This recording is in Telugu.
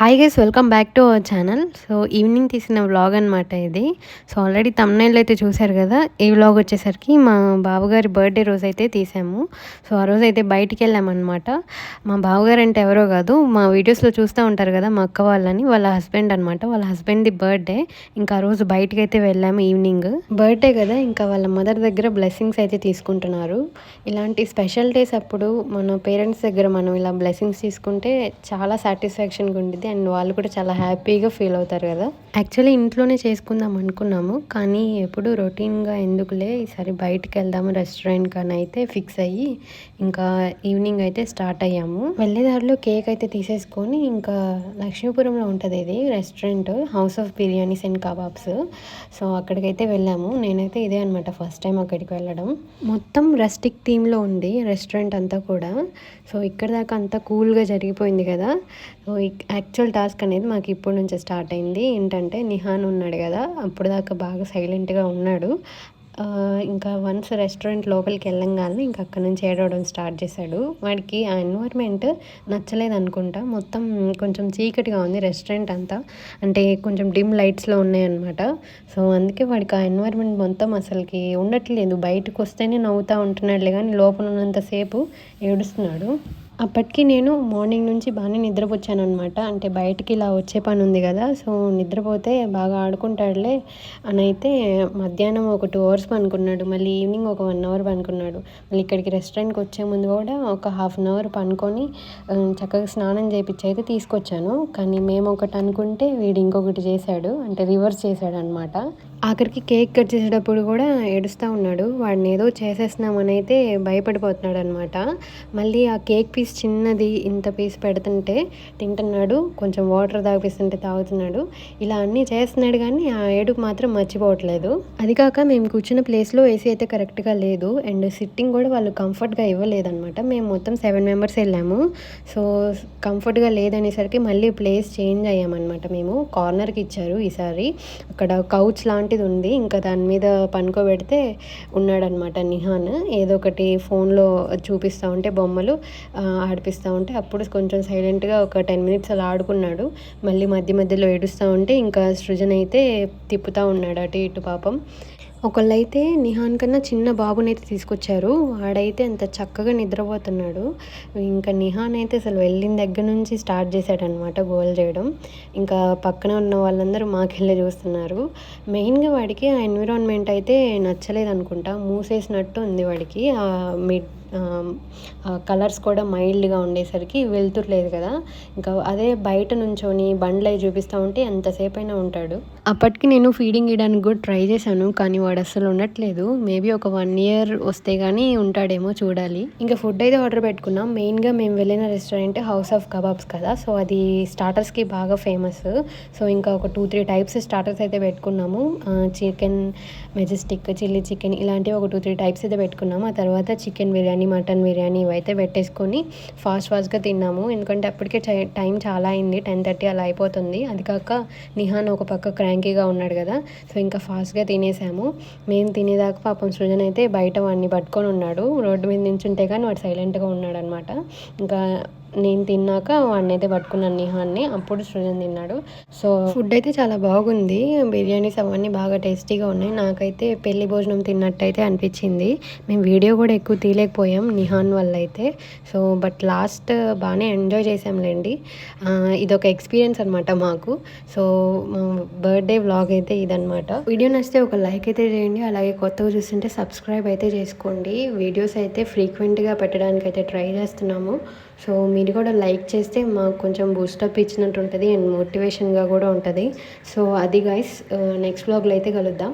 Hi guys welcome back to our channel so evening తీసిన వ్లాగ్ అనమాట ఇది. సో ఆల్రెడీ తమ్నైల్ అయితే చూశారు కదా? ఈ వ్లాగ్ వచ్చేసరికి మా బావగారి బర్త్డే రోజు అయితే తీసాము. సో ఆ రోజు అయితే బయటికి వెళ్ళామన్నమాట మా బావగారు అంటే ఎవరో కాదు మా వీడియోస్లో చూస్తూ ఉంటారు కదా మా అక్క వాళ్ళని వాళ్ళ హస్బెండ్ అనమాట వాళ్ళ హస్బెండ్ది బర్త్డే ఇంకా ఆ రోజు బయటికి అయితే వెళ్ళాము ఈవినింగ్ బర్త్డే కదా ఇంకా వాళ్ళ మదర్ దగ్గర బ్లెస్సింగ్స్ అయితే తీసుకుంటున్నారు. ఇలాంటి స్పెషల్ డేస్ అప్పుడు మన పేరెంట్స్ దగ్గర మనం ఇలా బ్లెస్సింగ్స్ తీసుకుంటే చాలా సాటిస్ఫాక్షన్గా ఉండేది అండ్ వాళ్ళు కూడా చాలా హ్యాపీగా ఫీల్ అవుతారు కదా. యాక్చువల్లీ ఇంట్లోనే చేసుకుందాం అనుకున్నాము. కానీ ఎప్పుడు రొటీన్గా ఎందుకులే ఈసారి బయటికి వెళ్దాము రెస్టారెంట్ కానీ అయితే ఫిక్స్ అయ్యి ఇంకా ఈవినింగ్ అయితే స్టార్ట్ అయ్యాము. వెళ్ళేదారిలో కేక్ అయితే తీసేసుకొని ఇంకా లక్ష్మీపురంలో ఉంటుంది ఇది restaurant house of biryanis and kebabs. So అక్కడికైతే వెళ్ళాము. నేనైతే ఇదే అనమాట ఫస్ట్ టైం అక్కడికి వెళ్ళడం. మొత్తం రెస్టిక్ థీమ్లో ఉంది రెస్టారెంట్ అంతా కూడా. సో ఇక్కడ దాకా అంతా కూల్గా జరిగిపోయింది కదా. సో యాక్చువల్ టాస్క్ అనేది మాకు ఇప్పటి నుంచే స్టార్ట్ అయింది. ఏంటంటే నిహాన్ ఉన్నాడు కదా అప్పుడు దాకా బాగా సైలెంట్గా ఉన్నాడు. ఇంకా వన్స్ రెస్టారెంట్ లోపలికి వెళ్ళంగానే ఇంకా అక్కడ నుంచి ఏడవడం స్టార్ట్ చేశాడు. వాడికి ఆ ఎన్వైర్మెంట్ నచ్చలేదు అనుకుంటా. మొత్తం కొంచెం చీకటిగా ఉంది రెస్టారెంట్ అంతా. అంటే కొంచెం డిమ్ లైట్స్లో ఉన్నాయన్నమాట. సో అందుకే వాడికి ఆ ఎన్వైర్మెంట్ మొత్తం అసలుకి ఉండట్లేదు. బయటకు వస్తేనే నవ్వుతూ ఉంటున్నాడులే కానీ లోపల ఉన్నంతసేపు ఏడుస్తున్నాడు. అప్పటికి నేను మార్నింగ్ నుంచి బాగానే నిద్రపోచ్చాను అనమాట అంటే బయటికి ఇలా వచ్చే పని ఉంది కదా సో నిద్రపోతే బాగా ఆడుకుంటాడులే. అని అయితే మధ్యాహ్నం ఒక టూ అవర్స్ పనుకున్నాడు మళ్ళీ ఈవినింగ్ ఒక వన్ అవర్ పనుకున్నాడు. మళ్ళీ ఇక్కడికి రెస్టారెంట్కి వచ్చే ముందు కూడా ఒక హాఫ్ అన్ అవర్ పనుకొని చక్కగా స్నానం చేయించి అయితే తీసుకొచ్చాను. కానీ మేము ఒకటి అనుకుంటే వీడు ఇంకొకటి చేశాడు అంటే రివర్స్ చేశాడు అనమాట ఆఖరికి కేక్ కట్ చేసేటప్పుడు కూడా ఏడుస్తూ ఉన్నాడు. వాడిని ఏదో చేసేస్తున్నామని అయితే భయపడిపోతున్నాడు అనమాట మళ్ళీ ఆ కేక్ పీస్ చిన్నది ఇంత పీస్ పెడుతుంటే తింటున్నాడు కొంచెం వాటర్ తాగిపిస్తుంటే తాగుతున్నాడు. ఇలా అన్నీ చేస్తున్నాడు కానీ ఆ ఏడుపు మాత్రం మర్చిపోవట్లేదు. అది కాక మేము కూర్చున్న ప్లేస్లో ఏసీ అయితే కరెక్ట్గా లేదు. అండ్ సిట్టింగ్ కూడా వాళ్ళు కంఫర్ట్గా ఇవ్వలేదన్నమాట. మేము మొత్తం సెవెన్ మెంబర్స్ వెళ్ళాము. సో కంఫర్ట్గా లేదనేసరికి మళ్ళీ ప్లేస్ చేంజ్ అయ్యామన్నమాట మేము. కార్నర్కి ఇచ్చారు ఈసారి. అక్కడ కౌచ్ లాంటిది ఉంది. ఇంకా దాని మీద పనుకోబెడితే ఉన్నాడనమాట నిహాన్. ఏదో ఒకటి ఫోన్లో చూపిస్తూ ఉంటే బొమ్మలు. ఆడిపిస్తూ ఉంటే అప్పుడు కొంచెం సైలెంట్గా ఒక టెన్ మినిట్స్ అలా ఆడుకున్నాడు. మళ్ళీ మధ్య మధ్యలో ఏడుస్తూ ఉంటే ఇంకా సృజన్ అయితే తిప్పుతూ ఉన్నాడు అటు ఇటు పాపం. ఒకళ్ళైతే నిహాన్ కన్నా చిన్న బాబునైతే తీసుకొచ్చారు. వాడైతే అంత చక్కగా నిద్రపోతున్నాడు. ఇంకా నిహాన్ అయితే అసలు వెళ్ళిన దగ్గర నుంచి స్టార్ట్ చేశాడనమాట గోల్ చేయడం. ఇంకా పక్కన ఉన్న వాళ్ళందరూ మాకెళ్ళి చూస్తున్నారు. మెయిన్గా వాడికి ఆ ఎన్విరాన్మెంట్ అయితే నచ్చలేదు అనుకుంటా మూసేసినట్టు ఉంది వాడికి. మిడ్ కలర్స్ కూడా మైల్డ్గా ఉండేసరికి వెళ్తురు లేదు కదా. ఇంకా అదే బయట నుంచొని బండ్లు చూపిస్తూ ఉంటే ఎంతసేపు అయినా ఉంటాడు. అప్పటికి నేను ఫీడింగ్ ఇవ్వడానికి కూడా ట్రై చేశాను. కానీ వాడు అసలు ఉండట్లేదు. మేబీ ఒక వన్ ఇయర్ వస్తే కానీ ఉంటాడేమో చూడాలి. ఇంకా ఫుడ్ అయితే ఆర్డర్ పెట్టుకున్నాం. మెయిన్గా మేము వెళ్ళిన రెస్టారెంట్ హౌస్ ఆఫ్ కబాబ్స్ కదా. సో అది స్టార్టర్స్కి బాగా ఫేమస్ సో ఇంకా ఒక టూ త్రీ టైప్స్ స్టార్టర్స్ అయితే పెట్టుకున్నాము. చికెన్ మెజెస్టిక్ చిల్లీ చికెన్ ఇలాంటివి ఒక టూ త్రీ టైప్స్ అయితే పెట్టుకున్నాము. ఆ తర్వాత చికెన్ బిర్యానీ మటన్ బిర్యానీ ఇవైతే పెట్టేసుకొని ఫాస్ట్ ఫాస్ట్గా తిన్నాము. ఎందుకంటే అప్పటికే టైం చాలా అయింది. టెన్ థర్టీ అలా అయిపోతుంది. అది కాక నిహాన్ ఒక పక్క క్రాంకీగా ఉన్నాడు కదా. సో ఇంకా ఫాస్ట్గా తినేసాము. మేము తినేదాకా పాపం సృజన్ అయితే బయట వాడిని పట్టుకొని ఉన్నాడు. రోడ్డు మీద నించుంటే కానీ వాడు సైలెంట్గా ఉన్నాడు అనమాట ఇంకా నేను తిన్నాక వాడిని అయితే పట్టుకున్నాను నిహాన్ని. అప్పుడు సృజన్ తిన్నాడు. సో ఫుడ్ అయితే చాలా బాగుంది. బిర్యానీస్ అవన్నీ బాగా టేస్టీగా ఉన్నాయి. నాకైతే పెళ్ళి భోజనం తిన్నట్టయితే అనిపించింది. మేము వీడియో కూడా ఎక్కువ తీయలేకపోయాం నిహాన్ వల్ల అయితే సో బట్ లాస్ట్ బాగానే ఎంజాయ్ చేసాంలేండి ఇది ఒక ఎక్స్పీరియన్స్ అనమాట మాకు. సో బర్త్డే వ్లాగ్ అయితే ఇదనమాట వీడియో నచ్చితే ఒక లైక్ అయితే చేయండి. అలాగే కొత్తగా చూస్తుంటే సబ్స్క్రైబ్ అయితే చేసుకోండి. వీడియోస్ అయితే ఫ్రీక్వెంట్గా పెట్టడానికి అయితే ట్రై చేస్తున్నాము. సో మీ మీరు కూడా లైక్ చేస్తే మాకు కొంచెం బూస్టప్ ఇచ్చినట్టు ఉంటుంది అండ్ మోటివేషన్గా కూడా ఉంటుంది. సో అది గైస్ నెక్స్ట్ బ్లాగ్లో అయితే కలుద్దాం.